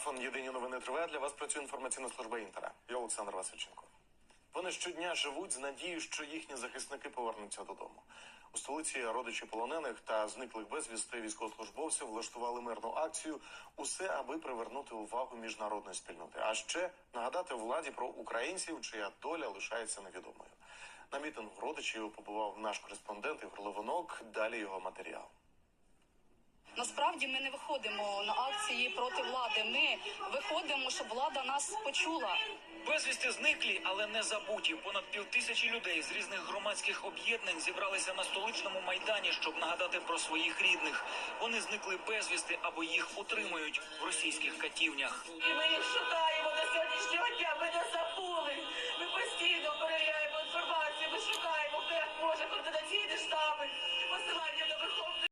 Марафон Єдині новини триває. Для вас працює інформаційна служба Інтера. Я Олександр Васильченко. Вони щодня живуть з надією, що їхні захисники повернуться додому. У столиці родичі полонених та зниклих безвісти військовослужбовців влаштували мирну акцію. Усе аби привернути увагу міжнародної спільноти. А ще нагадати владі про українців, чия доля лишається невідомою. На мітингу родичів побував наш кореспондент Ігор Левинок. Далі його матеріал. Насправді ми не виходимо на акції проти влади. Ми виходимо, щоб влада нас почула. Безвісти зниклі, але не забуті. Понад півтисячі людей з різних громадських об'єднань зібралися на столичному майдані, щоб нагадати про своїх рідних. Вони зникли безвісти або їх утримують в російських катівнях. І ми їх шукаємо до сьогоднішнього дня. Ми не забули. Ми постійно перевіряємо інформацію. Ми шукаємо, хто як може до